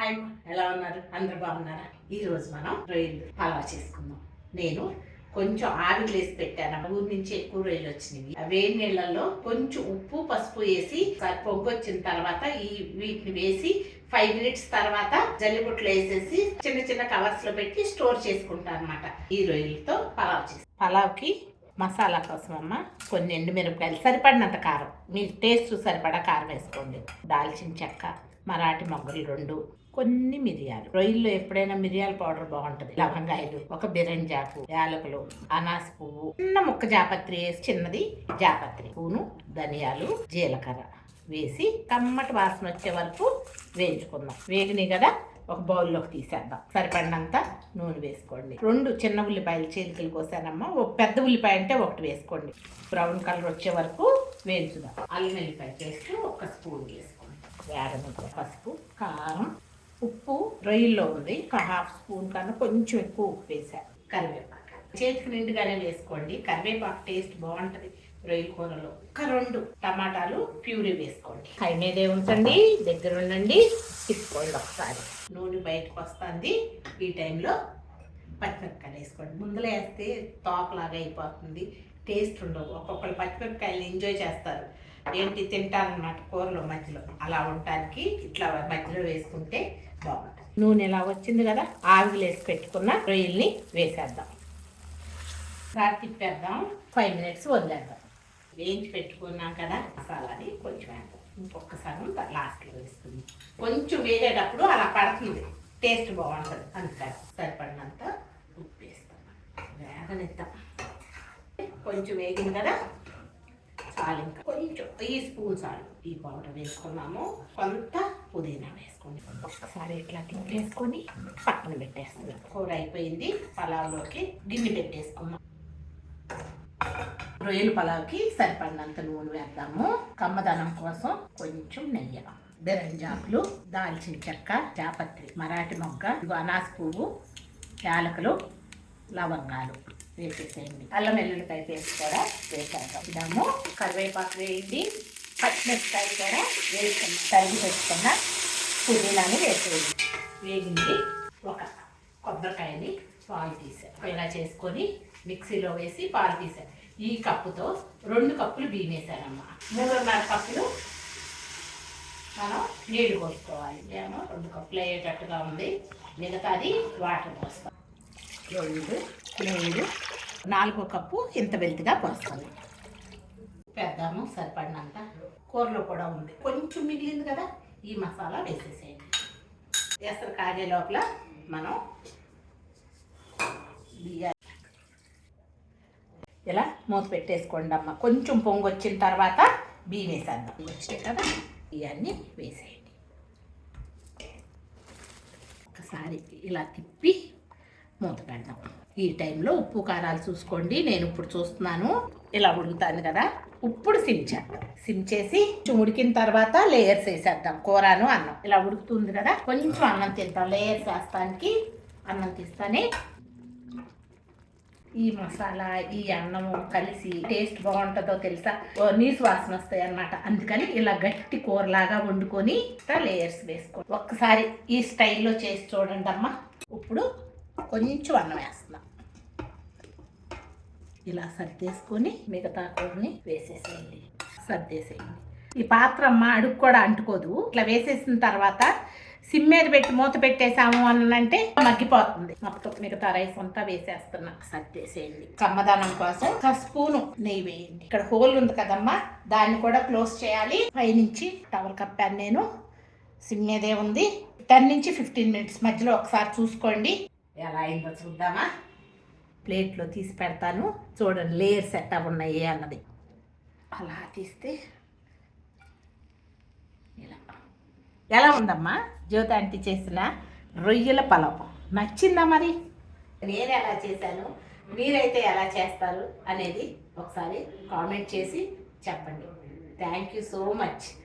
Hi ఎలా ఉన్నారు? అందరు బాగున్నారా? ఈరోజు మనం రొయ్యలు హల్వా చేసుకుందాం. నేను కొంచెం ఆవిరి వేసి పెట్టాను. ఊరి నుంచి ఎక్కువ రొయ్యలు వచ్చినాయి ఆ వేడి నీళ్ళల్లో కొంచెం ఉప్పు పసుపు వేసి పొగ్గు వచ్చిన తర్వాత ఈ వీటిని వేసి ఫైవ్ మినిట్స్ తర్వాత జల్లిబుట్లు వేసేసి చిన్న చిన్న కవర్స్లో పెట్టి స్టోర్ చేసుకుంటాను అనమాట ఈ రొయ్యలతో పలావ్ చేసి పలావ్కి మసాలా కోసం అమ్మ కొన్ని ఎండుమిరపకాయలు. సరిపడినంత కారం. మీ టేస్ట్ సరిపడా కారం వేసుకోండి. దాల్చిన చెక్క మరాఠీ మొగ్గలు రెండు. కొన్ని మిరియాలు. రొయ్యల్లో ఎప్పుడైనా మిరియాల పౌడర్ బాగుంటుంది. లవంగాయలు ఒక బిరంజాకు యాలకులు అనాస పువ్వు చిన్న ముక్క జాపత్రి వేసి చిన్నది జాపత్రి. పూను ధనియాలు జీలకర్ర వేసి కమ్మటి వాసన వచ్చే వరకు వేయించుకుందాం. వేగినాయి కదా ఒక బౌల్లోకి తీసేద్దాం. సరిపడినంత నూనె వేసుకోండి. రెండు చిన్న ఉల్లిపాయలు చీలికలు కోసానమ్మా. ఒక పెద్ద ఉల్లిపాయ అంటే ఒకటి వేసుకోండి. బ్రౌన్ కలర్ వచ్చే వరకు వేయించుదాం. అల్లం ఉల్లిపాయ పేస్ట్ ఒక స్పూన్ వేసుకోండి. వేడముద్ద పసుపు కారం ఉప్పు రొయ్యల్లో ఉంది. ఒక హాఫ్ స్పూన్ కన్నా కొంచెం ఎక్కువ ఉప్పు వేసాను కరివేపాకు. చేతికి నిండుగానే వేసుకోండి. కరివేపాకు టేస్ట్ బాగుంటుంది రొయ్యల కూరలో. ఒక రెండు టమాటాలు ప్యూరీ వేసుకోండి. హై మీదే ఉంచండి. దగ్గర ఉండండి. తీసుకోండి ఒకసారి. నూనె బయటకు వస్తుంది. ఈ టైంలో పచ్చిమిరపకాయలు వేసుకోండి. ముందులో వేస్తే తోకలాగా అయిపోతుంది. టేస్ట్ ఉండవు ఒక్కొక్కరు పచ్చిమిరపకాయలు ఎంజాయ్ చేస్తారు. ఏంటి తింటారనమాట కూరలో మధ్యలో. అలా ఉండటానికి ఇట్లా మధ్యలో వేసుకుంటే బాగుంటుంది. నూనె ఇలా వచ్చింది కదా ఆవిలేసి పెట్టుకున్న రొయ్యల్ని వేసేద్దాం. సార్ తిప్పేద్దాం. ఫైవ్ మినిట్స్ వదిలేద్దాం. వేయించి పెట్టుకున్నాం కదా మసాలాని కొంచెం వేద్దాం. ఇంకొకసారి లాస్ట్లో వేస్తుంది కొంచెం వేసేటప్పుడు అలా పడుతుంది. టేస్ట్ బాగుంటుంది. అంతే. సరిపడినంత ఉప్పు వేస్తాం. వేగనిద్దాం. కొంచెం వేగింది కదా చాలు ఇంకా కొంచెం ఈ స్పూన్ చాలు. ఈ పౌడర్ వేసుకున్నాము. కొంత పుదీనా వేసుకోండి. ఒకసారి ఇట్లా తిప్పేసుకొని పక్కన పెట్టేస్తున్నాం కూర అయిపోయింది. పలావ్లోకి గిన్నె పెట్టేసుకున్నాం రొయ్యల పలావ్కి సరిపడినంత నూనె వేద్దాము. కమ్మదనం కోసం కొంచెం నెయ్యి. బెరంజాకులు దాల్చిన చెక్క జాపత్రి మరాఠీ మొగ్గ ఇదిగో పువ్వు యాలకులు లవంగాలు. వేసేసేయండి. అల్లం వెల్లుల్లిపాయ పేస్ట్ కూడా ఇదాము కరివేపాకు వేయండి. పచ్చిమిరపకాయ కూడా వేసుకున్నాం తరిగి పెట్టుకున్న పుదీనాని వేసేయండి. వేగింది ఒక కొబ్బరికాయని పాలు తీసాను ఇలా చేసుకొని మిక్సీలో వేసి పాలు తీసాను ఈ కప్పుతో రెండు కప్పులు బియ్యం వేసానమ్మా. మూడున్నర కప్పులు మనం నీళ్ళు పోసుకోవాలి. ఏమో రెండు కప్పులు అయ్యేటట్టుగా ఉంది. మిగతాది వాటర్ పోస్తాం. రెండు నీళ్ళు నాలుగో కప్పు ఇంత వెల్తిగా పోస్తాను. పెద్దాము సరిపడినంత. కూరలో కూడా ఉంది. కొంచెం మిగిలింది కదా ఈ మసాలా వేసేసేయండి. ఎసరు కాగే లోపల మనం బియ్యాలు ఇలా మూత పెట్టేసుకోండి అమ్మ. కొంచెం పొంగు వచ్చిన తర్వాత బియ్యం వేసేద్దాం. వచ్చాయి కదా ఇవన్నీ వేసేయండి. ఒకసారి ఇలా తిప్పి మూత పెడదాం. ఈ టైంలో ఉప్పు కారాలు చూసుకోండి నేను ఇప్పుడు చూస్తున్నాను. ఇలా ఉడుకుతాను కదా. ఇప్పుడు సిమ్ చేద్దాం. సిమ్ చేసి ఉడికిన తర్వాత లేయర్స్ వేసేద్దాం. కూరను అన్నం. ఇలా ఉడుకుతుంది కదా. కొంచెం అన్నం తింటాం. లేయర్స్ వేస్తానికి అన్నం తీస్తానే. ఈ మసాలా ఈ అన్నము కలిసి టేస్ట్ బాగుంటుందో తెలుసా? ఓ నీసు వాసన వస్తాయి అన్నమాట. అందుకని ఇలా గట్టి కూరలాగా వండుకొని లేయర్స్ వేసుకో ఒక్కసారి ఈ స్టైల్లో చేసి చూడండి అమ్మా ఇప్పుడు కొంచెం అన్నం వేస్తాం. ఇలా సర్దేసుకొని మిగతా కూరని వేసేసేయండి. సర్దేసేయండి. ఈ పాత్ర అమ్మ అడుగు కూడా అంటుకోదు. ఇట్లా వేసేసిన తర్వాత సిమ్ మీద పెట్టి మూత పెట్టేసాము అని అంటే మగ్గిపోతుంది. మొత్తం మిగతా రైస్ అంతా వేసేస్తున్నా. సర్దేసేయండి. కమ్మదానం కోసం ఒక స్పూను నెయ్యి వేయండి. ఇక్కడ హోల్ ఉంది కదమ్మా దాన్ని కూడా క్లోజ్ చేయాలి. పైనుంచి టవర్ కప్పాను నేను సిమ్ మీదే ఉంది. టెన్ నుంచి ఫిఫ్టీన్ మినిట్స్ మధ్యలో ఒకసారి చూసుకోండి. ఎలా అయిందో చూద్దామా? ప్లేట్లో తీసి పెడతాను. చూడండి లేయర్స్ ఎట్టా ఉన్నాయి అన్నది. అలా తీస్తే ఇలా. ఎలా ఉందమ్మా? జ్యోతి ఆంటీ చేసిన రొయ్యల పలావ్. నచ్చిందా మరి? నేను ఎలా చేశాను? మీరైతే ఎలా చేస్తారు అనేది ఒకసారి కామెంట్ చేసి చెప్పండి. Thank you so much